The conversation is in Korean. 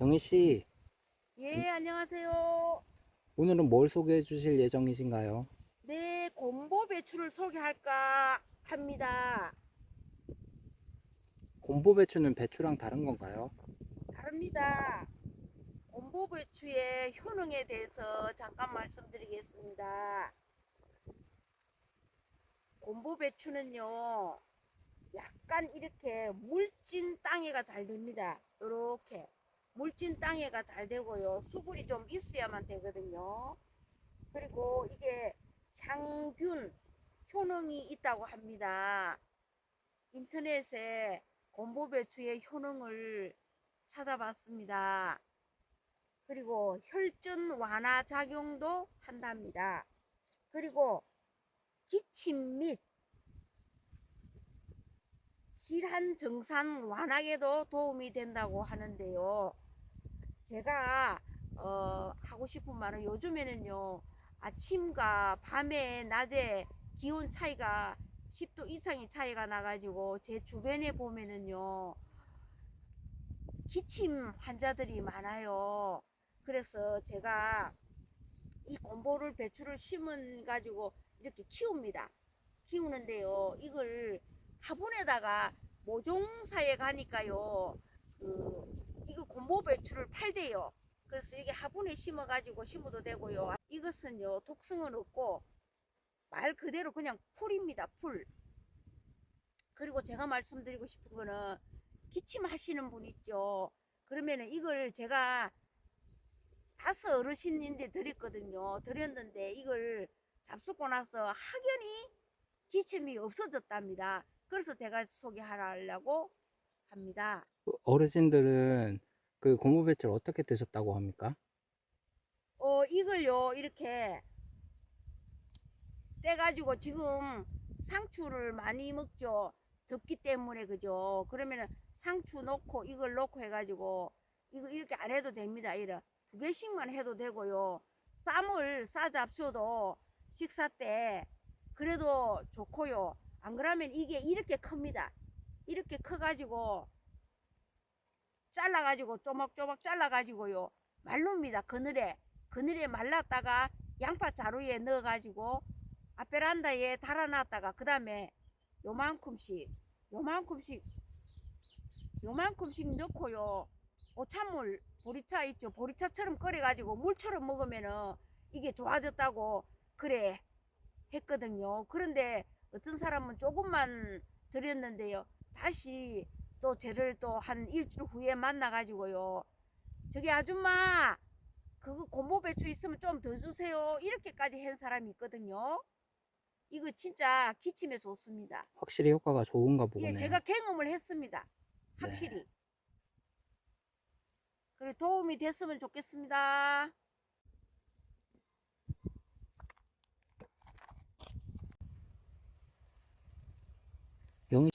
영희 씨, 예, 안녕하세요. 오늘은 뭘 소개해 주실 예정이신가요? 네, 곰보 배추를 소개할까 합니다. 곰보 배추는 배추랑 다른 건가요? 다릅니다. 곰보 배추의 효능에 대해서 잠깐 말씀드리겠습니다. 곰보 배추는요, 약간 이렇게 물진 땅에가 잘 됩니다. 이렇게 물진 땅에가 잘 되고요. 수분이 좀 있어야만 되거든요. 그리고 이게 향균 효능이 있다고 합니다. 인터넷에 곰보 배추의 효능을 찾아봤습니다. 그리고 혈전 완화 작용도 한답니다. 그리고 기침 및 질환 증상 완화에도 도움이 된다고 하는데요. 제가 어, 하고 싶은 말은 요즘에는요 아침과 밤에 낮에 기온 차이가 10도 이상의 차이가 나가지고 제 주변에 보면은요 기침 환자들이 많아요. 그래서 제가 이 곰보를 배추를 심은 가지고 이렇게 키웁니다. 키우는데요. 이걸 화분에다가 모종사에 가니까요. 그 곰보 배추를 팔대요. 그래서 이게 화분에 심어 가지고 심어도 되고요. 이것은요 독성은 없고 말 그대로 그냥 풀입니다. 풀. 그리고 제가 말씀드리고 싶은 거는 기침하시는 분 있죠. 그러면은 이걸 제가 다섯 어르신인데 드렸거든요. 드렸는데 이걸 잡수고 나서 확연히 기침이 없어졌답니다. 그래서 제가 소개하려고 합니다. 그 어르신들은 그 곰보 배추를 어떻게 드셨다고 합니까? 어, 이걸요, 이렇게 떼가지고 지금 상추를 많이 먹죠. 덥기 때문에, 그죠? 그러면은 상추 넣고 이걸 넣고 해가지고 이거 이렇게 안 해도 됩니다. 이래. 두 개씩만 해도 되고요. 쌈을 싸잡숴도 식사 때 그래도 좋고요. 안 그러면 이게 이렇게 큽니다. 이렇게 커가지고 잘라가지고 쪼막쪼막 잘라가지고요. 말릅니다. 그늘에. 그늘에 말랐다가 양파 자루에 넣어가지고 아페란다에 달아놨다가 그 다음에 요만큼씩 요만큼씩 요만큼씩 넣고요. 오찬물 보리차 있죠. 보리차처럼 끓여가지고 물처럼 먹으면은 이게 좋아졌다고 그래 했거든요. 그런데 어떤 사람은 조금만 드렸는데요. 다시 또 쟤를 또 한 일주일 후에 만나가지고요. 저기 아줌마 그거 곰보 배추 있으면 좀 더 주세요. 이렇게까지 한 사람이 있거든요. 이거 진짜 기침에 좋습니다. 확실히 효과가 좋은가 예, 보네요. 제가 경험을 했습니다. 확실히. 그래 도움이 됐으면 좋겠습니다. 영희